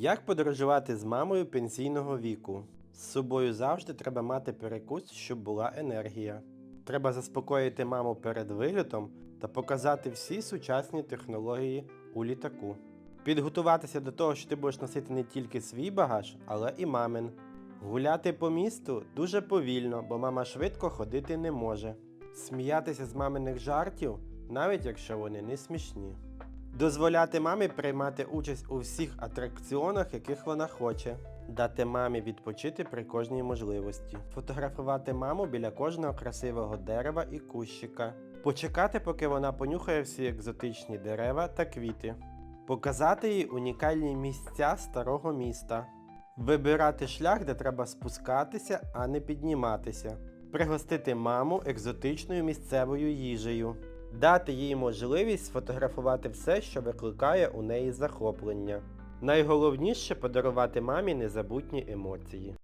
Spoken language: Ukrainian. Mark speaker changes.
Speaker 1: Як подорожувати з мамою пенсійного віку? З собою завжди треба мати перекус, щоб була енергія. Треба заспокоїти маму перед вильотом та показати всі сучасні технології у літаку. Підготуватися до того, що ти будеш носити не тільки свій багаж, але і мамин. Гуляти по місту дуже повільно, бо мама швидко ходити не може. Сміятися з маминих жартів, навіть якщо вони не смішні. Дозволяти мамі приймати участь у всіх атракціонах, яких вона хоче. Дати мамі відпочити при кожній можливості. Фотографувати маму біля кожного красивого дерева і кущика. Почекати, поки вона понюхає всі екзотичні дерева та квіти. Показати їй унікальні місця старого міста. Вибирати шлях, де треба спускатися, а не підніматися. Пригостити маму екзотичною місцевою їжею. Дати їй можливість сфотографувати все, що викликає у неї захоплення. Найголовніше подарувати мамі незабутні емоції.